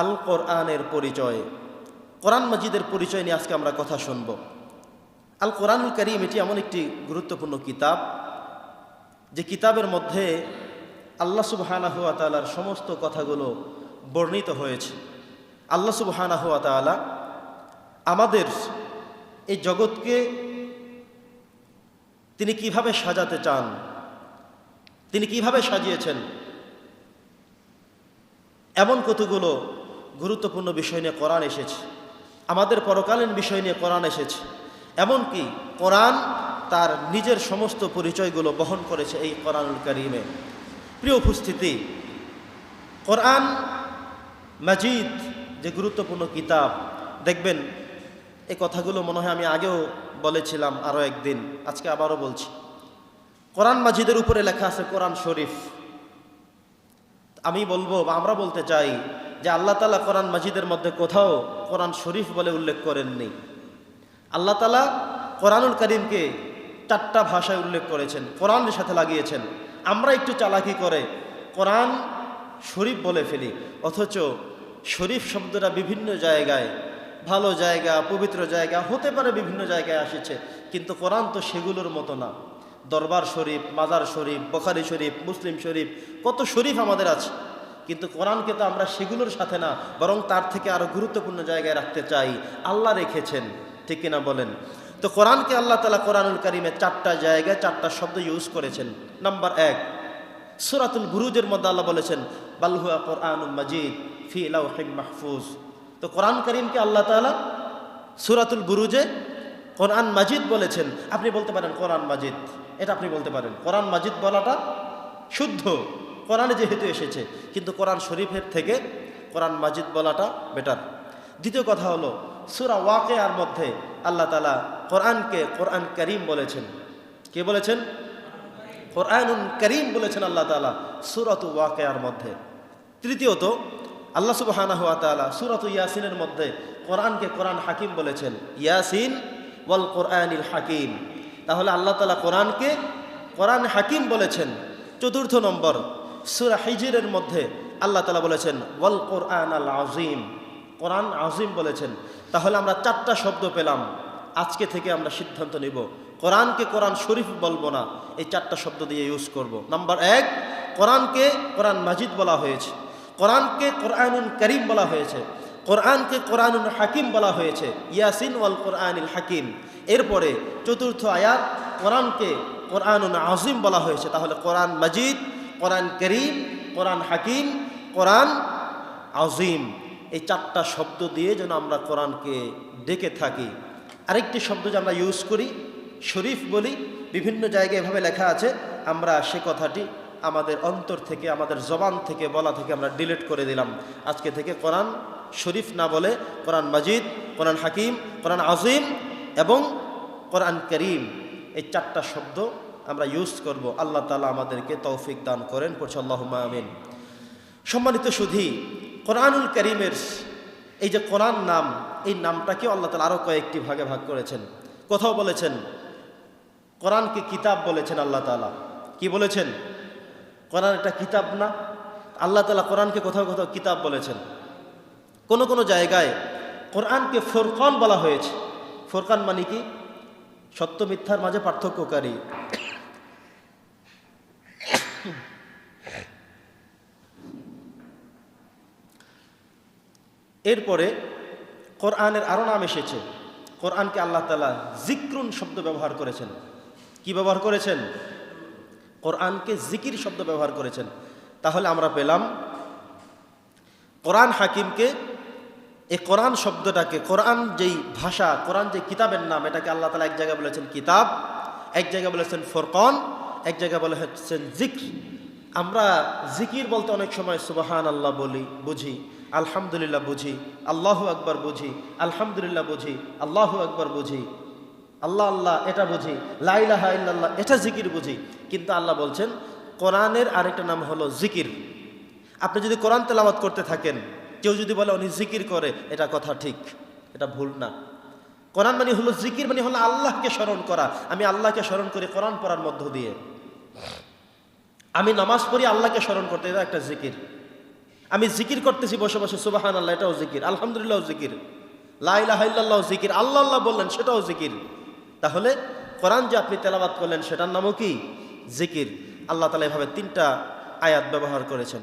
আল কোরআনের পরিচয়। কোরআন মাজিদের পরিচয় নিয়ে আজকে আমরা কথা শুনব। আল কোরআনুল করিম এটি এমন একটি গুরুত্বপূর্ণ কিতাব, যে কিতাবের মধ্যে আল্লাহ সুবহানাহু ওয়া তাআলার সমস্ত কথাগুলো বর্ণিত হয়েছে। আল্লাহ সুবহানাহু ওয়া তাআলা আমাদের এই জগৎকে তিনি কীভাবে সাজাতে চান, তিনি কীভাবে সাজিয়েছেন, এমন কতগুলো গুরুত্বপূর্ণ বিষয় নিয়ে কোরআন এসেছে। আমাদের পরকালীন বিষয় নিয়ে কোরআন এসেছে। এমনকি কোরআন তার নিজের সমস্ত পরিচয়গুলো বহন করেছে এই কোরআনুল করিমে। প্রিয় উপস্থিতি, কোরআন মাজিদ যে গুরুত্বপূর্ণ কিতাব, দেখবেন এই কথাগুলো মনে হয় আমি আগেও বলেছিলাম আরও একদিন, আজকে আবারও বলছি। কোরআন মাজিদের উপরে লেখা আছে কোরআন শরীফ। আমি বলব বা আমরা বলতে চাই যে আল্লাহ তালা কোরআন মাজিদের মধ্যে কোথাও কোরআন শরীফ বলে উল্লেখ করেননি। আল্লাহ তালা কোরআনুল করিমকে চারটা ভাষায় উল্লেখ করেছেন, কোরআনের সাথে লাগিয়েছেন। আমরা একটু চালাকি করে কোরআন শরীফ বলে ফেলি, অথচ শরীফ শব্দটা বিভিন্ন জায়গায়, ভালো জায়গা, পবিত্র জায়গা, হতে পারে বিভিন্ন জায়গায় আসেছে, কিন্তু কোরআন তো সেগুলোর মতো না। দরবার শরীফ, মাজার শরীফ, বখারি শরীফ, মুসলিম শরীফ, কত শরীফ আমাদের আছে। কিন্তু কোরআনকে তো আমরা সেগুলোর সাথে না, বরং তার থেকে আরও গুরুত্বপূর্ণ জায়গায় রাখতে চাই। আল্লাহ রেখেছেন, ঠিক কিনা বলেন? তো কোরআনকে আল্লাহ তালা কোরআনুল করিমে চারটা জায়গায় চারটা শব্দ ইউজ করেছেন। নাম্বার এক, সুরাতুল বুরুজের মধ্যে আল্লাহ বলেছেন বাল্হুয়া কোরআনুল মাজিদ ফি লাউহিম মাহফুজ। তো কোরআন করিমকে আল্লাহ তালা সুরাতুল বুরুজে কোরআন মাজিদ বলেছেন। আপনি বলতে পারেন কোরআন মাজিদ। এটা আপনি বলতে পারেন। কোরআন মাজিদ বলাটা শুদ্ধ। কোরআনে যেহেতু এসেছে, কিন্তু কোরআন শরীফের থেকে কোরআন মাজিদ বলাটা বেটার দ্বিতীয় কথা হলো, সুরা ওয়াকে আর মধ্যে আল্লাহ তালা কোরআনকে কোরআন করিম বলেছেন। কে বলেছেন? কোরআনুন করিম বলেছেন আল্লাহ তালা সুরত ওয়াকে আর মধ্যে। তৃতীয়ত, আল্লাহ সুবহানাহু ওয়া তাআলা সূরাত ইয়াসিনের মধ্যে কোরআনকে কোরআন হাকিম বলেছেন। ইয়াসিন ওয়াল কোরআনিল হাকিম। তাহলে আল্লাহ তালা কোরআনকে কোরআন হাকিম বলেছেন। চতুর্থ নম্বর সূরা হিজরের মধ্যে আল্লাহ তাআলা বলেছেন, ওয়াল কোরআন আল আজিম কোরআন আজিম বলেছেন। তাহলে আমরা চারটা শব্দ পেলাম। আজকে থেকে আমরা সিদ্ধান্ত নিব। কোরআনকে কোরআন শরীফ বলব না, এই চারটা শব্দ দিয়ে ইউজ করব। নাম্বার এক, কোরআনকে কোরআন মাজিদ বলা হয়েছে। কোরআনকে কোরআনুল করিম বলা হয়েছে। কোরআনকে কোরআনুল হাকিম বলা হয়েছে। ইয়াসিন ওয়াল কোরআনুল হাকিম। এরপরে চতুর্থ আয়াত, কোরআনকে কোরআনুল আজিম বলা হয়েছে। তাহলে কোরআন মাজিদ কোরআন করিম, কোরআন হাকিম, কোরআন আজিম এই চারটা শব্দ দিয়ে যেন আমরা কোরআনকে ডেকে থাকি। আরেকটি শব্দ যে আমরা ইউজ করি, শরীফ বলি, বিভিন্ন জায়গায় এভাবে লেখা আছে, আমরা সে কথাটি আমাদের অন্তর থেকে, আমাদের জবান থেকে, বলা থেকে আমরা ডিলিট করে দিলাম। আজকে থেকে কোরআন শরীফ না বলে কোরআন মাজিদ, কোরআন হাকিম, কোরআন আজিম এবং কোরআন করিম। এই চারটা শব্দ আমরা ইউজ করব, আল্লাহ তালা আমাদেরকে তৌফিক দান করেন, পড়ছে আল্লাহ আমিন। সম্মানিত সুধী, কোরআনুল করিমের এই যে কোরআন নাম, এই নামটাকে আল্লাহ তালা আরও কয়েকটি ভাগে ভাগ করেছেন। কোথাও বলেছেন, কোরআনকে কিতাব বলেছেন আল্লাহ তালা কি বলেছেন? কোরআন একটা কিতাব না? আল্লাহ তালা কোরআনকে কোথাও কোথাও কিতাব বলেছেন। কোন কোন জায়গায় কোরআনকে ফোরকান বলা হয়েছে। ফোরকান মানে কি? সত্য মিথ্যার মাঝে পার্থক্যকারী। এরপরে কোরআনের আরও নাম এসেছে। কোরআনকে আল্লাহ তালা জিক্রুন শব্দ ব্যবহার করেছেন। কি ব্যবহার করেছেন? কোরআনকে জিকির শব্দ ব্যবহার করেছেন। তাহলে আমরা পেলাম কোরআন হাকিমকে এই কোরআন শব্দটাকে, কোরআন যেই ভাষা, কোরআন যে কিতাবের নাম, এটাকে আল্লাহ তালা এক জায়গায় বলেছেন কিতাব, এক জায়গায় বলেছেন ফোরকন এক জায়গায় বলে হচ্ছেন জিক্র। আমরা জিকির বলতে অনেক সময় সুবাহান আল্লাহ বলি, বুঝি, আলহামদুলিল্লাহ বুঝি, আল্লাহ আকবার বুঝি, আলহামদুলিল্লাহ বুঝি, আল্লাহ আকবার বুঝি, আল্লাহ আল্লাহ এটা বুঝি লাইলাহা ইল্লাল্লাহ এটা জিকির বুঝি। কিন্তু আল্লাহ বলছেন, কোরআনের আরেকটা নাম হলো জিকির। আপনি যদি কোরআন তেলাওয়াত করতে থাকেন, কেউ যদি বলে উনি জিকির করে, এটা কথা ঠিক, এটা ভুল না। কোরআন মানে হলো জিকির মানে হলো আল্লাহকে স্মরণ করা। আমি আল্লাহকে স্মরণ করি কোরআন পড়ার মধ্য দিয়ে। আমি নামাজ পড়ি, আল্লাহকে স্মরণ করতে এটা একটা জিকির। আমি জিকির করতেছি, বসে বসে সুবাহান আল্লাহ এটাও জিকির আলহামদুলিল্লাহ জিকির। লাইলাহ জিকির, আল্লাহ আল্লাহ বললেন, সেটাও জিকির। তাহলে কোরআন যে আপনি তেলাবাত করলেন, সেটার নামও কি? জিকির। আল্লাহ তালা এভাবে তিনটা আয়াত ব্যবহার করেছেন।